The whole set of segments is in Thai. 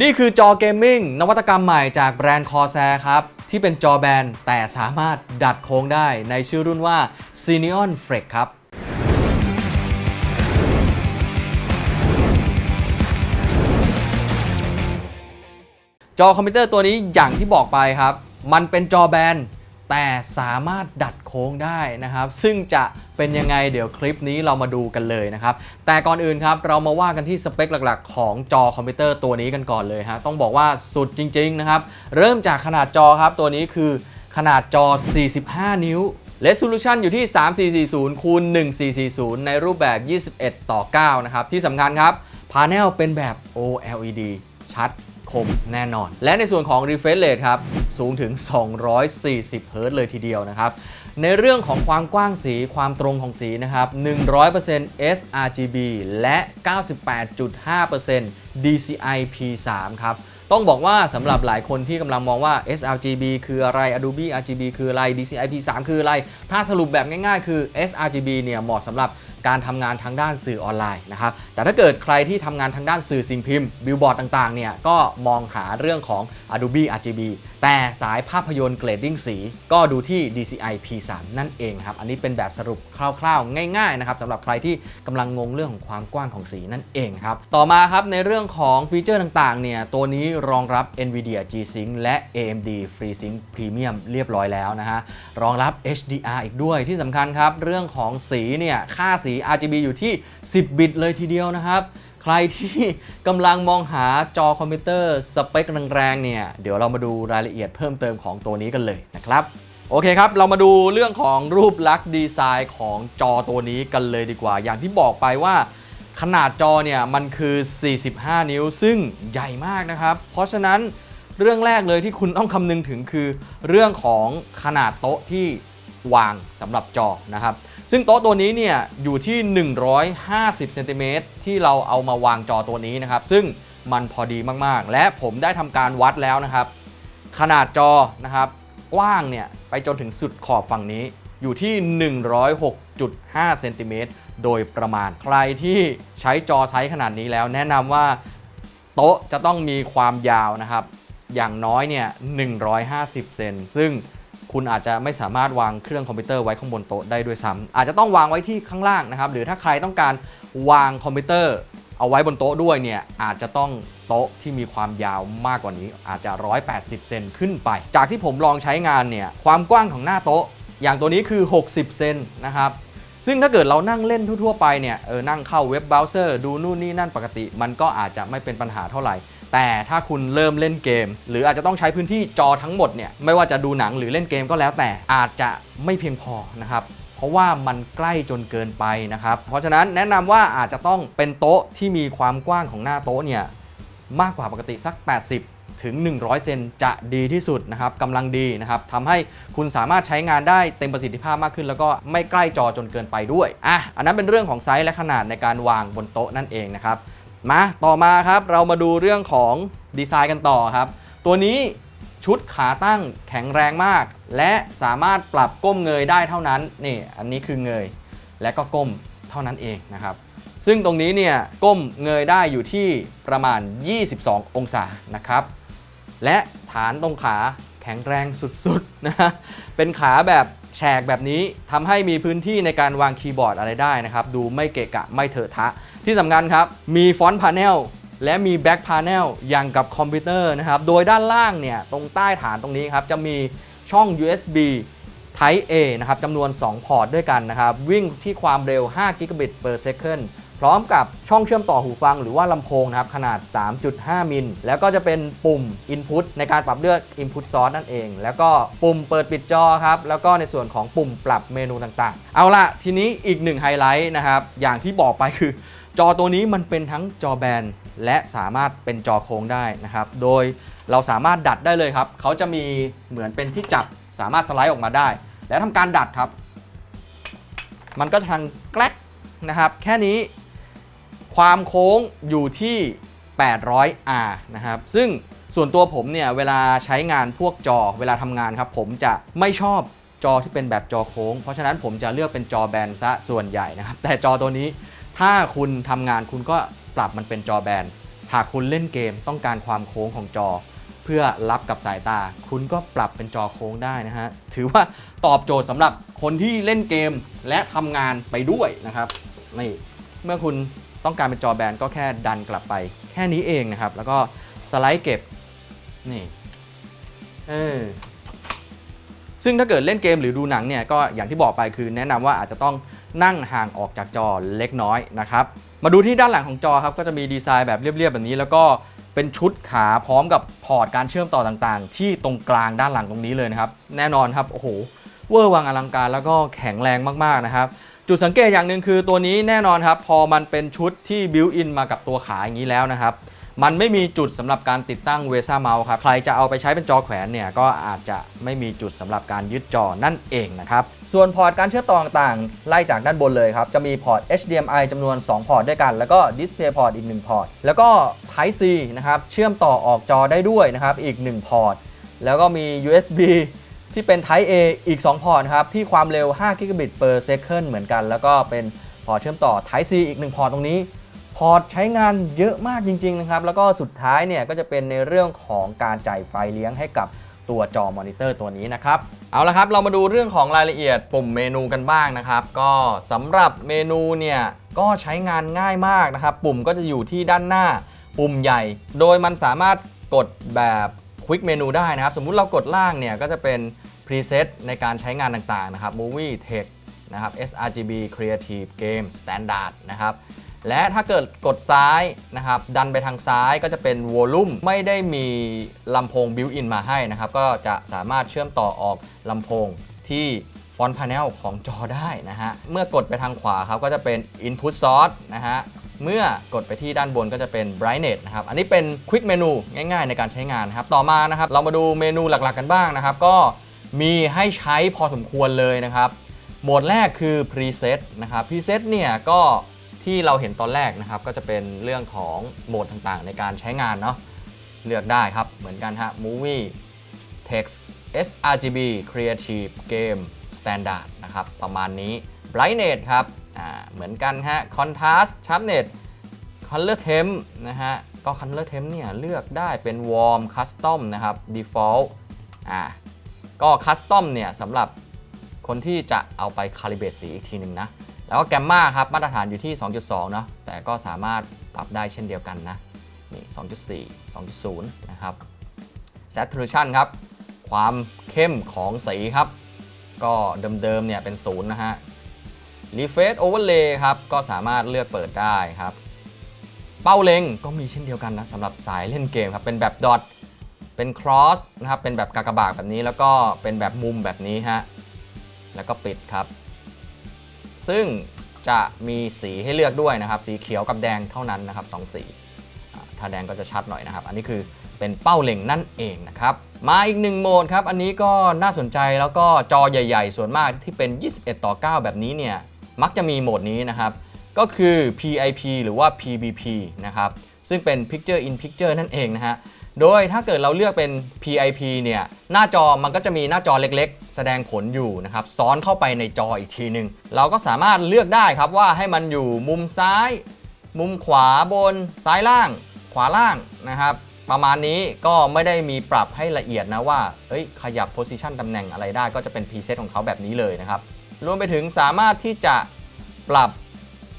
นี่คือจอเกมมิ่งนวัตกรรมใหม่จากแบรนด์คอแซครับ ที่เป็นจอแบนแต่สามารถดัดโค้งได้ในชื่อรุ่นว่า Cineon Flex ครับจอคอมพิวเตอร์ตัวนี้อย่างที่บอกไปครับ มันเป็นจอแบน แต่สามารถดัดโค้งได้นะครับ ซึ่งจะเป็นยังไงเดี๋ยวคลิปนี้เรามาดูกันเลยนะครับ แต่ก่อนอื่นครับเรามาว่ากันที่สเปคหลักๆ ของจอคอมพิวเตอร์ตัวนี้กันก่อนเลยฮะต้องบอกว่าสุดจริง ๆ นะครับ เริ่มจากขนาดจอครับ ตัวนี้คือขนาดจอ 45 นิ้ว Resolution อยู่ที่ 3440คูณ1440 ในรูปแบบ 21 ต่อ 9 นะครับ ที่สำคัญครับพา n e l เป็นแบบ OLED ชัดคมแน่นอน และในส่วนของ refresh rate ครับ สูงถึง 240 เฮิรต์เลยทีเดียวนะครับ ในเรื่องของความกว้างสีความตรงของสีนะครับ 100% sRGB และ 98.5% DCI P3 ครับต้องบอกว่าสำหรับหลายคนที่กำลังมองว่า sRGB คืออะไร Adobe RGB คืออะไร DCI P3 คืออะไร ถ้าสรุปแบบง่ายๆ คือ sRGB เนี่ยเหมาะสำหรับการทำงานทางด้านสื่อออนไลน์นะครับ แต่ถ้าเกิดใครที่ทำงานทางด้านสื่อสิ่งพิมพ์บิลบอร์ดต่างๆเนี่ยก็มองหาเรื่องของ Adobe RGB แต่สายภาพยนตร์เกรดดิ้งสี ก็ดูที่ DCI P3 นั่นเองครับ อันนี้เป็นแบบสรุปคร่าวๆ ง่ายๆนะครับสำหรับใครที่กำลังงงเรื่องของความกว้างของสีนั่นเองครับ ต่อมาครับในเรื่องของฟีเจอร์ต่างๆเนี่ยตัวนี้รองรับ NVIDIA G-Sync และ AMD FreeSync Premium เรียบร้อยแล้วนะฮะรองรับ HDR อีกด้วยที่สำคัญครับเรื่องของสีเนี่ยค่าสีี RGB อยู่ที่ 10 บิตเลยทีเดียวนะครับ ใครที่กำลังมองหาจอคอมพิวเตอร์สเปคแรงๆเนี่ย เดี๋ยวเรามาดูรายละเอียดเพิ่มเติมของตัวนี้กันเลยนะครับโอเคครับ เรามาดูเรื่องของรูปลักษณ์ดีไซน์ของจอตัวนี้กันเลยดีกว่า อย่างที่บอกไปว่า ขนาดจอเนี่ยมันคือ 45 นิ้ว ซึ่งใหญ่มากนะครับ เพราะฉะนั้นเรื่องแรกเลยที่คุณต้องคำนึงถึงคือ เรื่องของขนาดโต๊ะที่วางสำหรับจอนะครับ ซึ่งโต๊ะตัวนี้เนี่ยอยู่ที่ 150เซนติเมตรที่เราเอามาวางจอตัวนี้นะครับ ซึ่งมันพอดีมากๆ และผมได้ทำการวัดแล้วนะครับ ขนาดจอนะครับกว้างเนี่ยไปจนถึงสุดขอบฝั่งนี้อยู่ที่ 106.5เซนติเมตรโดยประมาณ ใครที่ใช้จอไซส์ขนาดนี้แล้ว แนะนำว่าโต๊ะจะต้องมีความยาวนะครับ อย่างน้อยเนี่ย 150 เซนซึ่ง คุณอาจจะไม่สามารถวางเครื่องคอมพิวเตอร์ไว้ข้างบนโต๊ะได้ด้วยซ้ำอาจจะต้องวางไว้ที่ข้างล่างนะครับหรือถ้าใครต้องการวางคอมพิวเตอร์เอาไว้บนโต๊ะด้วยเนี่ยอาจจะต้องโต๊ะที่มีความยาวมากกว่านี้ อาจจะ 180 เซนขึ้นไป จากที่ผมลองใช้งานเนี่ยความกว้างของหน้าโต๊ะ อย่างตัวนี้คือ 60 เซนนะครับซึ่งถ้าเกิดเรานั่งเล่นทั่วๆไปเนี่ยเออนั่งเข้าเว็บเบราว์เซอร์ดูนู่นนี่นั่นปกติ มันก็อาจจะไม่เป็นปัญหาเท่าไหร่ แต่ถ้าคุณเริ่มเล่นเกม หรืออาจจะต้องใช้พื้นที่จอทั้งหมดเนี่ยไม่ว่าจะดูหนังหรือเล่นเกมก็แล้วแต่อาจจะไม่เพียงพอนะครับเพราะว่ามันใกล้จนเกินไปนะครับ เพราะฉะนั้นแนะนำว่าอาจจะต้องเป็นโต๊ะที่มีความกว้างของหน้าโต๊ะเนี่ยมากกว่าปกติสัก 80 ถึง 100 เซนจะดีที่สุดนะครับกำลังดีนะครับทำให้คุณสามารถใช้งานได้เต็มประสิทธิภาพมากขึ้น แล้วก็ไม่ใกล้จอจนเกินไปด้วยอะอันนั้นเป็นเรื่องของไซส์และขนาดในการวางบนโต๊ะนั่นเองนะครับ มาต่อมาครับเรามาดูเรื่องของดีไซน์กันต่อครับ ตัวนี้ชุดขาตั้งแข็งแรงมาก และสามารถปรับก้มเงยได้เท่านั้นนี่อันนี้คือเงยและก็ก้มเท่านั้นเองนะครับ ซึ่งตรงนี้เนี่ยก้มเงยได้อยู่ที่ประมาณ 22 องศานะครับ และฐานตรงขาแข็งแรงสุดๆนะฮะเป็นขาแบบ แฉกแบบนี้ทำให้มีพื้นที่ในการวางคีย์บอร์ดอะไรได้นะครับ ดูไม่เกะกะไม่เถอะทะ ที่สำคัญครับ มีฟอนต์พาเนลและมีแบ็กพาเนลอย่างกับคอมพิวเตอร์นะครับ โดยด้านล่างเนี่ย ตรงใต้ฐานตรงนี้ครับ จะมีช่อง USB Type A นะครับจำนวน 2 พอร์ตด้วยกันนะครับ วิ่งที่ความเร็ว5 g b per second พร้อมกับช่องเชื่อมต่อหูฟังหรือว่าลำโพงนะครับขนาด 3.5 มิล แล้วก็จะเป็นปุ่ม Input ในการปรับเลือก Input Source นั่นเอง แล้วก็ปุ่มเปิดปิดจอครับ แล้วก็ในส่วนของปุ่มปรับเมนูต่างๆ เอาละทีนี้อีกหนึ่งไฮไลท์นะครับ อย่างที่บอกไปคือ จอตัวนี้มันเป็นทั้งจอแบนและสามารถเป็นจอโค้งได้นะครับ โดยเราสามารถดัดได้เลยครับ เขาจะมีเหมือนเป็นที่จับสามารถสไลด์ออกมาได้ และทำการดัดครับ มันก็จะทางแกลกนะครับ แค่นี้ ความโค้งอยู่ที่ 800R นะครับ ซึ่งส่วนตัวผมเนี่ยเวลาใช้งานพวกจอเวลาทำงานครับ ผมจะไม่ชอบจอที่เป็นแบบจอโค้ง เพราะฉะนั้นผมจะเลือกเป็นจอแบนซะส่วนใหญ่นะครับ แต่จอตัวนี้ถ้าคุณทำงานคุณก็ปรับมันเป็นจอแบน หากคุณเล่นเกมต้องการความโค้งของจอ เพื่อรับกับสายตา คุณก็ปรับเป็นจอโค้งได้นะฮะ ถือว่าตอบโจทย์สำหรับคนที่เล่นเกมและทำงานไปด้วยนะครับ นี่เมื่อคุณ ต้องการเป็นจอแบนก็แค่ดันกลับไป แค่นี้เองนะครับ แล้วก็สไลด์เก็บ นี่ เออ ซึ่งถ้าเกิดเล่นเกมหรือดูหนังเนี่ย ก็อย่างที่บอกไปคือแนะนำว่าอาจจะต้องนั่งห่างออกจากจอเล็กน้อยนะครับ มาดูที่ด้านหลังของจอครับ ก็จะมีดีไซน์แบบเรียบๆแบบนี้ แล้วก็เป็นชุดขาพร้อมกับพอร์ตการเชื่อมต่อต่างๆ ที่ตรงกลางด้านหลังตรงนี้เลยนะครับ แน่นอนครับ โอ้โห เวอร์วังอลังการแล้วก็แข็งแรงมากๆนะครับ จุดสังเกตอย่างหนึ่งคือตัวนี้แน่นอนครับ พอมันเป็นชุดที่บิวอินมากับตัวขาอย่างนี้แล้วนะครับ มันไม่มีจุดสำหรับการติดตั้งเวซ่าเมาส์ครับ ใครจะเอาไปใช้เป็นจอแขวนเนี่ย ก็อาจจะไม่มีจุดสำหรับการยึดจอนั่นเองนะครับ ส่วนพอร์ตการเชื่อมต่อต่างๆ ไล่จากด้านบนเลยครับ จะมีพอร์ต HDMI จำนวน 2 พอร์ตด้วยกัน แล้วก็ Display Port อีก 1 พอร์ต แล้วก็ Type C นะครับ เชื่อมต่อออกจอได้ด้วยนะครับ อีก 1 พอร์ต แล้วก็มี USB ที่เป็น Type A อีก 2 พอร์ตครับ ที่ความเร็ว 5 Gigabit per second เหมือนกัน แล้วก็เป็นพอร์ตเชื่อมต่อ Type C อีก 1 พอร์ตตรงนี้ พอร์ตใช้งานเยอะมากจริง ๆ นะครับ แล้วก็สุดท้ายเนี่ยก็จะเป็นในเรื่องของการจ่ายไฟเลี้ยงให้กับตัวจอมอนิเตอร์ตัวนี้นะครับ เอาละครับ เรามาดูเรื่องของรายละเอียดปุ่มเมนูกันบ้างนะครับ ก็สำหรับเมนูเนี่ยก็ใช้งานง่ายมากนะครับ ปุ่มก็จะอยู่ที่ด้านหน้าปุ่มใหญ่ โดยมันสามารถกดแบบควิกเมนูได้นะครับ สมมุติเรากดล่างเนี่ยก็จะเป็น พรีเซตในการใช้งานต่างๆนะครับ Movie Text นะครับ sRGB Creative Game Standard นะครับและถ้าเกิดกดซ้ายนะครับ ดันไปทางซ้ายก็จะเป็นวอลลุ่มไม่ได้มีลำโพงบิวอินมาให้นะครับ ก็จะสามารถเชื่อมต่อออกลำโพงที่ฟอนต์พาเนลของจอได้นะฮะ เมื่อกดไปทางขวาครับก็จะเป็น Input Source นะฮะ เมื่อกดไปที่ด้านบนก็จะเป็น Brightness นะครับ อันนี้เป็น Quick Menu ง่ายๆ ในการใช้งานครับ ต่อมานะครับ เรามาดูเมนูหลักๆกันบ้างนะครับ ก็ มีให้ใช้พอสมควรเลยนะครับ โหมดแรกคือ Preset นะครับ Preset เนี่ยก็ที่เราเห็นตอนแรกนะครับก็จะเป็นเรื่องของโหมดต่างๆ ในการใช้งานเนาะเลือกได้ครับ เหมือนกันฮะ Movie Text sRGB Creative Game Standard นะครับ ประมาณนี้ Brightness ครับเหมือนกันฮะ Contrast Sharpness Color Temp นะฮะ ก็ Color Temp เนี่ย เลือกได้เป็น Warm Custom นะครับ Default อ่า ก็ Custom เนี่ยสำหรับคนที่จะเอาไปคาลิเบตสีอีกทีหนึ่งนะ แล้วก็แกมมาครับมาตรฐานอยู่ที่ 2.2 เนาะแต่ก็สามารถปรับได้เช่นเดียวกันนะนี่2.4 2.0 นะครับ saturation ครับ ความเข้มของสีครับ ก็เดิมๆเนี่ยเป็นศูนย์นะฮะ refresh overlay ครับ ก็สามารถเลือกเปิดได้ครับ เป้าเล็งก็มีเช่นเดียวกันนะสำหรับสายเล่นเกมครับ เป็นแบบดอท เป็น cross นะครับเป็นแบบกากบาทแบบนี้แล้วก็เป็นแบบมุมแบบนี้ฮะแล้วก็ปิดครับ ซึ่งจะมีสีให้เลือกด้วยนะครับ สีเขียวกับแดงเท่านั้นนะครับสองสีถ้าแดงก็จะชัดหน่อยนะครับ อันนี้คือเป็นเป้าเล็งนั่นเองนะครับ มาอีกหนึ่งโหมดครับ อันนี้ก็น่าสนใจแล้วก็จอใหญ่ ๆ ส่วนมากที่เป็น 21 ต่อ 9 แบบนี้เนี่ย มักจะมีโหมดนี้นะครับ ก็คือ PIP หรือว่า PBP นะครับ ซึ่งเป็น Picture in Picture นั่นเองนะฮะ โดยถ้าเกิดเราเลือกเป็น PIP เนี่ยหน้าจอมันก็จะมีหน้าจอเล็กๆ แสดงผลอยู่นะครับซ้อนเข้าไปในจออีกทีหนึ่งเราก็สามารถเลือกได้ครับว่าให้มันอยู่มุมซ้าย มุมขวาบนซ้ายล่าง ขวาล่างนะครับประมาณนี้ก็ไม่ได้มีปรับให้ละเอียดนะว่าเอ้ยขยับ position ตำแหน่งอะไรได้ก็จะเป็น preset ของเขาแบบนี้เลยนะครับรวมไปถึงสามารถที่จะปรับ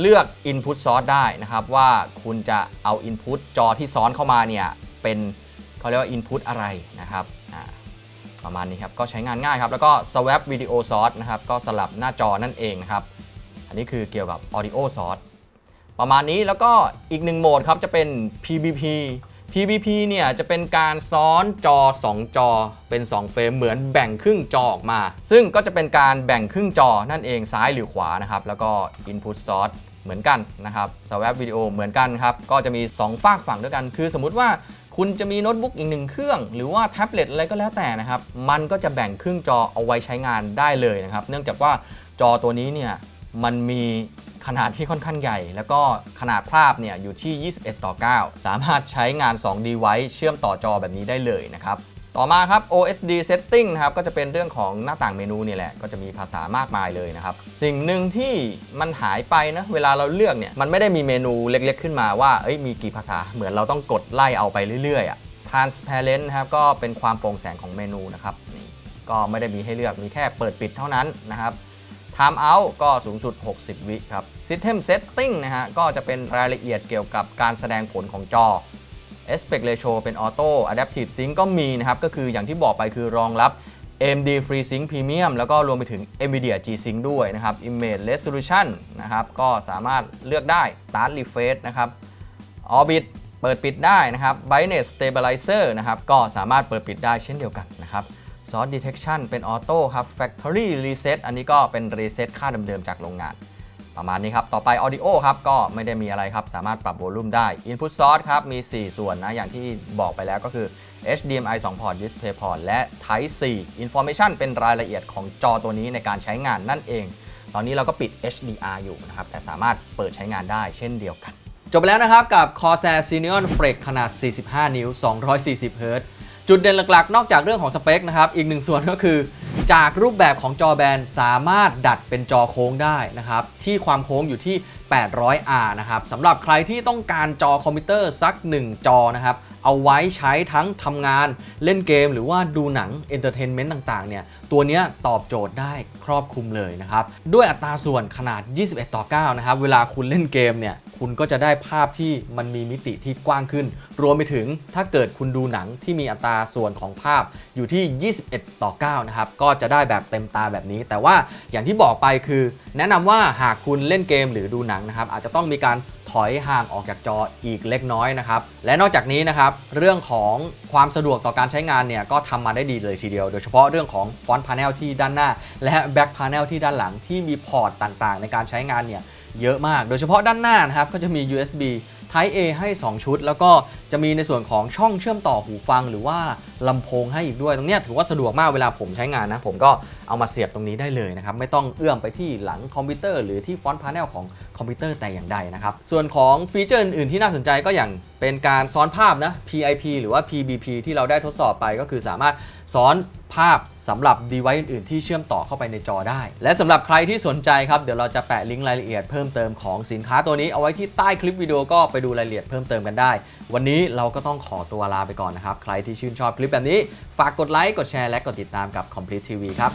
เลือก Input Source ได้นะครับว่าคุณจะเอา Input จอที่ซ้อนเข้ามาเนี่ยเป็น เขาเรียกว่า Input อะไรนะครับประมาณนี้ครับก็ใช้งานง่ายครับ แล้วก็ Swap Video Source นะครับก็สลับหน้าจอนั่นเองนะครับอันนี้คือเกี่ยวกับ Audio Source ประมาณนี้แล้วก็อีกหนึ่งโหมดครับจะเป็น PBP PBP เนี่ยจะเป็นการซ้อนจอ 2 จอเป็น 2 เฟรมเหมือนแบ่งครึ่งจอออกมา ซึ่งก็จะเป็นการแบ่งครึ่งจอนั่นเองซ้ายหรือขวานะครับแล้วก็ Input Source เหมือนกันนะครับ Swap Video เหมือนกันครับก็จะมี 2 ฝากฝั่งด้วยกัน คือสมมุติว่า คุณจะมีโน้ตบุ๊กอีกหนึ่งเครื่อง หรือว่าแท็บเล็ตอะไรก็แล้วแต่นะครับ มันก็จะแบ่งครึ่งจอเอาไว้ใช้งานได้เลยนะครับ เนื่องจากว่าจอตัวนี้เนี่ยมันมีขนาดที่ค่อนข้างใหญ่ แล้วก็ขนาดภาพเนี่ยอยู่ที่ 21 ต่อ 9 สามารถใช้งาน 2 device เชื่อมต่อจอแบบนี้ได้เลยนะครับ ต่อมาครับ OSD setting นะครับก็จะเป็นเรื่องของหน้าต่างเมนูนี่แหละ ก็จะมีภาษามากมายเลยนะครับ สิ่งหนึ่งที่มันหายไปนะ เวลาเราเลือกเนี่ย มันไม่ได้มีเมนูเล็กๆ ขึ้นมาว่าเอ้ยมีกี่ภาษาเหมือนเราต้องกดไล่เอาไปเรื่อยๆอะ transparent นะครับก็เป็นความโปร่งแสงของเมนูนะครับนี่ก็ไม่ได้มีให้เลือกมีแค่เปิดปิดเท่านั้นนะครับ Time out ก็สูงสุด 60 วิครับ System setting นะฮะก็จะเป็นรายละเอียดเกี่ยวกับการแสดงผลของจอ Aspect ratio เป็น Auto Adaptive Sync ก็มีนะครับ ก็คืออย่างที่บอกไปคือรองรับ AMD FreeSync Premium แล้วก็รวมไปถึง NVIDIA G-Sync ด้วยนะครับ Image Resolution นะครับ ก็สามารถเลือกได้ Start Refresh นะครับ Orbit เปิดปิดได้นะครับ Brightness Stabilizer นะครับ ก็สามารถเปิดปิดได้เช่นเดียวกันนะครับ Source Detection เป็น Auto ครับ Factory Reset อันนี้ก็เป็น Reset ค่าเดิมๆจากโรงงาน ประมาณนี้ครับ ต่อไป Audio ครับ ก็ไม่ได้มีอะไรครับ สามารถปรับโวลูมได้ Input Source ครับ มี 4 ส่วนนะ อย่างที่บอกไปแล้วก็คือ HDMI 2 พอร์ต Display Port และ Type C Information เป็นรายละเอียดของจอตัวนี้ในการใช้งานนั่นเอง ตอนนี้เราก็ปิด HDR อยู่นะครับ แต่สามารถเปิดใช้งานได้เช่นเดียวกัน จบไปแล้วนะครับกับ Corsair Xenon Flex ขนาด 45 นิ้ว 240เฮิรตซ์จุดเด่นหลักๆ นอกจากเรื่องของสเปคนะครับ อีกหนึ่งส่วนก็คือ จากรูปแบบของจอแบนสามารถดัดเป็นจอโค้งได้นะครับ ที่ความโค้งอยู่ที่ 800R นะครับสำหรับใครที่ต้องการจอคอมพิวเตอร์สัก 1 จอนะครับ เอาไว้ใช้ทั้งทำงานเล่นเกม หรือว่าดูหนังเอนเตอร์เทนเมนต์ต่างๆ เนี่ย ตัวเนี้ยตอบโจทย์ได้ครอบคลุมเลยนะครับ ด้วยอัตราส่วนขนาด 21 ต่อ 9 นะครับ เวลาคุณเล่นเกมเนี่ย คุณก็จะได้ภาพที่มันมีมิติที่กว้างขึ้น รวมไปถึงถ้าเกิดคุณดูหนังที่มีอัตราส่วนของภาพอยู่ที่ 21 ต่อ 9 นะครับ ก็จะได้แบบเต็มตาแบบนี้ แต่ว่าอย่างที่บอกไปคือ แนะนำว่าหากคุณเล่นเกมหรือดูหนังนะครับ อาจจะต้องมีการถอยห่างออกจากจออีกเล็กน้อยนะครับ และนอกจากนี้นะครับเรื่องของความสะดวกต่อการใช้งานเนี่ยก็ทำมาได้ดีเลยทีเดียว โดยเฉพาะเรื่องของฟอนต์พา n e l ที่ด้านหน้า และแบ็กพา n e l ที่ด้านหลังที่มีพอร์ตต่างๆ ในการใช้งานเนี่ย เยอะมาก โดยเฉพาะด้านหน้านะครับก็จะมี USB Type A ให้ 2 ชุด แล้วก็จะมีในส่วนของช่องเชื่อมต่อหูฟังหรือว่าลำโพงให้อีกด้วย ตรงนี้ถือว่าสะดวกมากเวลาผมใช้งานนะ ผมก็เอามาเสียบตรงนี้ได้เลยนะครับ ไม่ต้องเอื้อมไปที่หลังคอมพิวเตอร์หรือที่ฟอนต์พา n e l ของคอมพิวเตอร์แต่อย่างใดนะครับ ส่วนของฟีเจอร์อื่นๆที่น่าสนใจก็อย่างเป็นการซ้อนภาพนะ PIP หรือว่า PBP ที่เราได้ทดสอบไปก็คือสามารถซ้อน ภาพสำหรับ device อื่นๆ ที่เชื่อมต่อเข้าไปในจอได้ และสำหรับใครที่สนใจครับ เดี๋ยวเราจะแปะลิงก์รายละเอียดเพิ่มเติมของสินค้าตัวนี้เอาไว้ที่ใต้คลิปวิดีโอก็ไปดูรายละเอียดเพิ่มเติมกันได้ วันนี้เราก็ต้องขอตัวลาไปก่อนนะครับ ใครที่ชื่นชอบคลิปแบบนี้ ฝากกดไลค์กดแชร์และกดติดตามกับ Complete TV ครับ